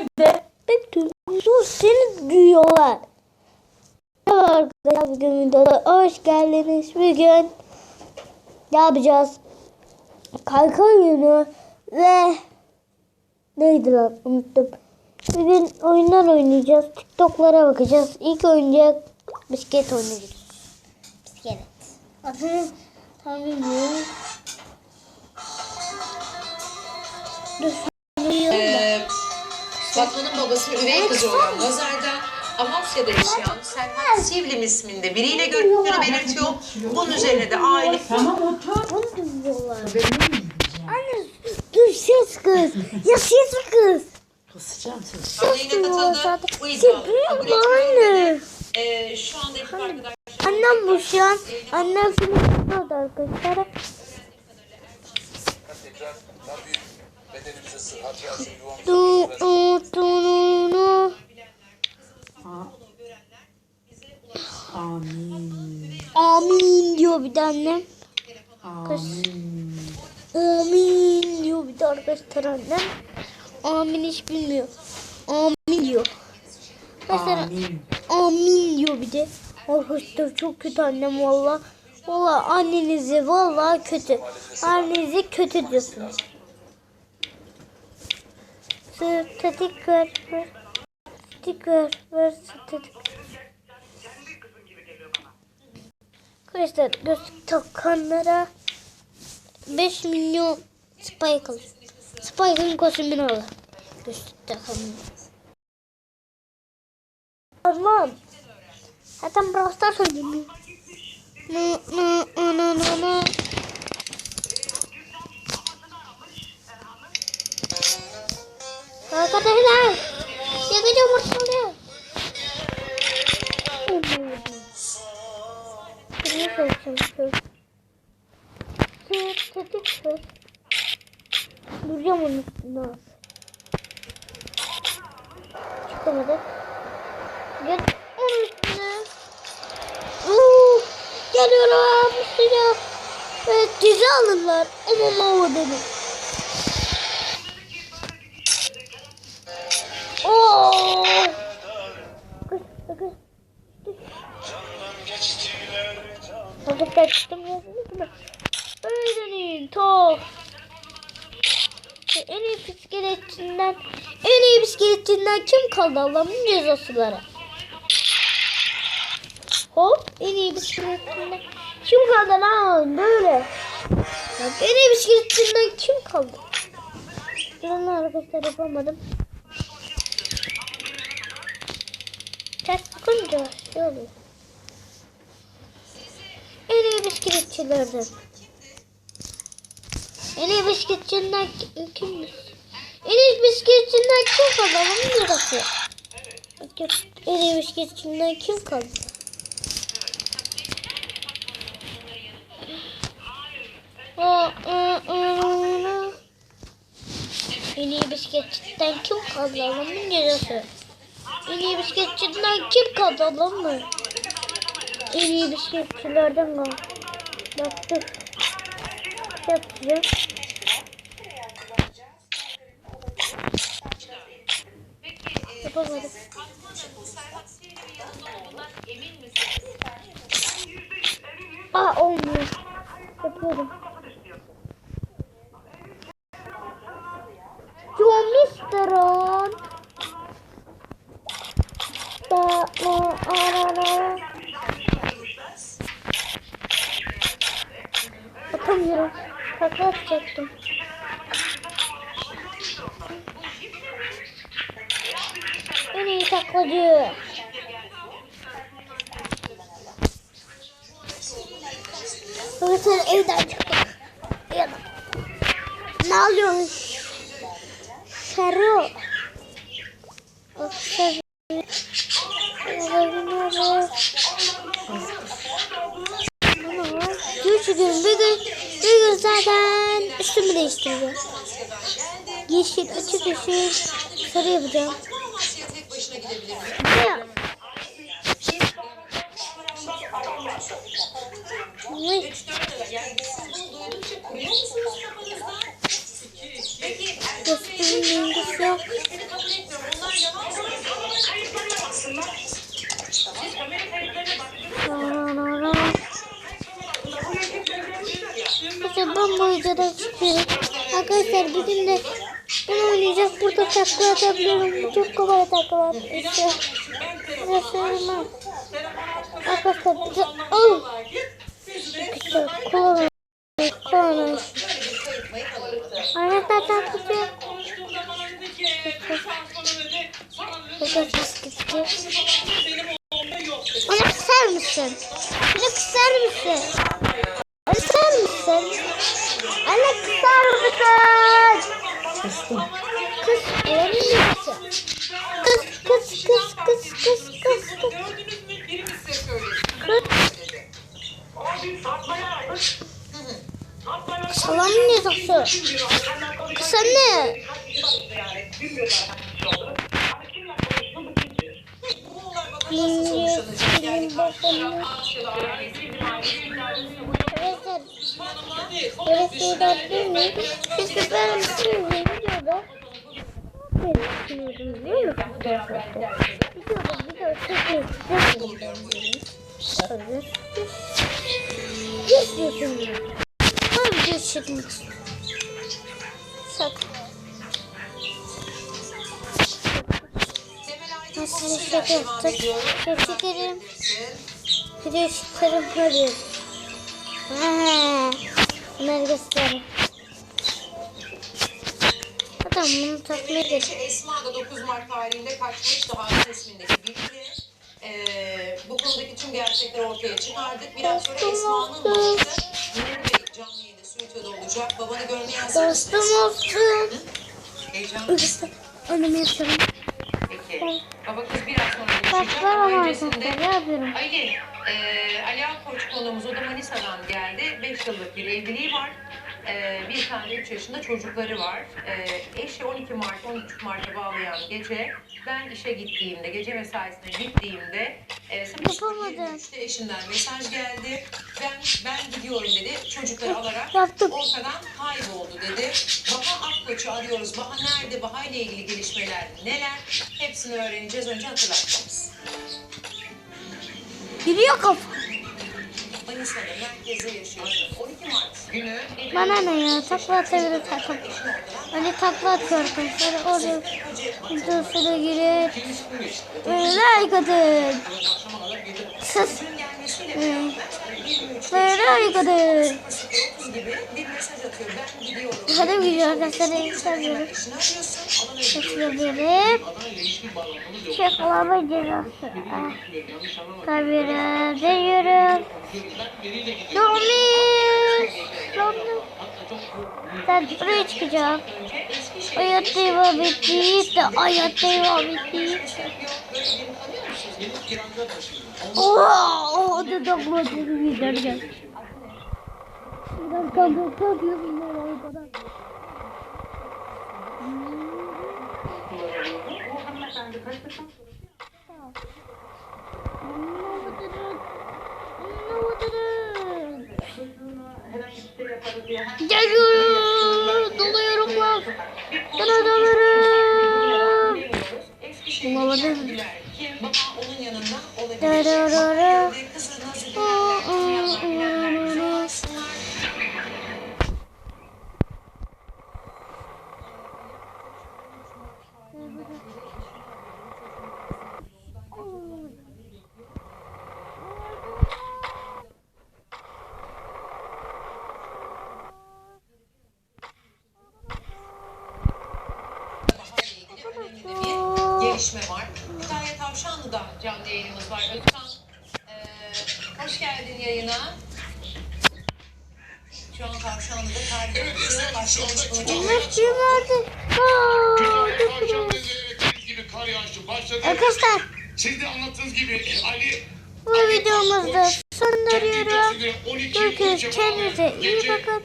nerede? Bekle. Dur seni duyuyorlar. Merhaba arkadaşlar bugün videoda hoş geldiniz. Bugün ne yapacağız? Kalka oyunu ve neydi lan unuttum. Bugün oyunlar oynayacağız. TikTok'lara bakacağız. İlk oyuncak bisiklet oynayacağız. Bisiklet. Adını tam bilmiyorum. Dur. Ee, Fatma'nın babası üvey kızı olan Nazar'da Amasya'da yaşayan Serhat Sivlim isminde biriyle görüştüğünü belirtiyor. Bunun üzerine de aile Tamam otur. Anne dur ses kız. Ya ses kız. Kısacağım seni. Adliyle katıldı. Bu Ses iddiaları duyuyor kabul anne? Ee, şu anda ekip arkadaşlar Annem bu şu an. Annem film yapıyordu arkadaşlar. tekrar daha büyük bedenimize sıhhat yazsın, yuvamıza Du huzur versin. du du du. Amin. Amin diyor bir de annem. Amin. Amin diyor bir de arkadaşlar annem. Amin hiç bilmiyor. Amin diyor. Mesela Amin. amin diyor bir de. Arkadaşlar çok kötü annem valla. Valla annenizi valla kötü. Annenizi kötü diyorsunuz. Statik ver. ver. Statik ver. Ver statik. Arkadaşlar gözlük takanlara 5 milyon spike alır. Spike'ın kostümünü alır. Gözlük takanlara. Tamam. Zaten Brawl Stars oynuyorum. Nı nı nı nı nı nı. Arkadaşlar. Yakıcı umursalıyor. Ne çalışıyorum? Tık tık tık tık. Duracağım onun üstüne. Çıkamadık. Gel onun üstüne. Uuu, geliyorum üstüne. Evet dizi alırlar. Ama mava dedi. Oo. Paketler çıktım gördünüz? Öğrenin top. En iyi bisikletçinden en iyi bisikletçinden kim kaldı Allah'ın cezasıları? Hop en iyi bisikletçinden kim kaldı lan böyle? En iyi bisikletçinden kim kaldı? Ben arkadaşlar yapamadım. Ters sıkınca şey oluyor. En iyi bisikletçilerden. En iyi bisikletçinden kim, kimmiş? En iyi bisikletçinden kim kaldı? Onun yarası. Bakın en iyi bisikletçinden kim kaldı? En iyi bisikletçiden kim kaldı? Allah'ın yarası. En iyi bisikletçiden kim? Allah'ın mı? En iyi bisikletçilerden kaldı. Baktık. Yapacağız. Yapamadık. Aa olmuyor. Yapıyorum. En iyi taklacı. Arkadaşlar evden çıktık. Ya. Ne alıyorsun? Arkadaşlar. Üç gün bir gün bir gün zaten üstümü değiştireceğim yeşil, iki yeşil, sarı yapacağım. Ya. Ne? Dostum bilgisi yok. Arkadaşlar ben bu videoda çıkıyorum. Arkadaşlar bizim de bunu oynayacağız. Burada takla atabiliyorum. Bu çok kolay takla atıyor. Size söylemem. Arkadaşlar bir de oh! Arkadaşlar kolay. Kolay. Arkadaşlar takla Burada ses gitti. Onu Kız? Kız kız kız kız kız kız. Gördünüz mü? Birimiz size söylesin. Salam ne taksı? Kısa ne? Böyle şeyler değil mi? Çünkü ben bir videoda düşünüyordum değil mi? Videoda video çekmek istedim. Öyle. Ne istiyorsun ya? Ben video çekmek istiyorum. Aydın Nasıl konusuyla şaka yaptık? Çok çekerim. Video çıkarım hadi. Ha, Bunları gösterin. Adam bunu Eşi gerek. Esma da 9 Mart tarihinde kaçmıştı Halis ismindeki biriyle. Ee, bu konudaki tüm gerçekleri ortaya çıkardık. Biraz sonra Esma'nın babası Nur Bey canlı yayında stüdyoda olacak. Babanı görmeye hazır Dostum olsun. Heyecanlı. Göster. Önüme yatıyorum. Peki. Baba kız biraz sonra ben ama öncesinde? Ali, e, Ali Akkoç konuğumuz o da Manisa'dan geldi. 5 yıllık bir evliliği var. E, bir tane 3 yaşında çocukları var. E, eşi 12 Mart, 13 Mart'a bağlayan gece ben işe gittiğimde, gece mesaisine gittiğimde e, Yapamadım. 23'te eşinden mesaj geldi. Ben ben gidiyorum dedi. Çocukları alarak Yaptım. ortadan kayboldu dedi. Baha Akkoç'u arıyoruz. Baha nerede? Baha ile ilgili gelişmeler neler? Hepsini öğreneceğiz. Önce hatırlatacağız. Giriyor kafa. Manisa'da merkezde yaşıyorsun. 12 Mart günü Bana ne ya? Takla atabilir takım. Öyle takla atıyor arkadaşlar. Oraya videosuna girip böyle kadın. Sus. gün gelmesiyle Hı. beraber 23 Böyle kadın. 30 gibi bir mesaj atıyor. Ben gidiyorum. Hadi video arkadaşlar istemiyorum. Çeklama cezası. Tabii diyorum. Domis. Domis. Ben buraya çıkacağım. Hayat devam ettiyse, hayat devam ettiyse. Oo, o da dokmadım giderken. Biraz kaldı, kalıyor bunlar arkadan. Geliyorum. Doluyorum lan. Sana doluyorum. Bulamadım. Onun yanında olabilir. Dararara. Kızı nasıl Aa, değerlendirir? aa, aa. bir gelişme var. Kütahya Tavşanlı'da canlı yayınımız var. Özkan, eee, hoş geldin yayına. Şu an bulunacağız. Bunlar kim vardı? Aa, Tavşan beklediğiniz gibi kar yağışı başladı. Arkadaşlar Siz de anlattığınız gibi Ali bu videomuzda göre 12 Görüşürüz. Kendinize iyi bakın.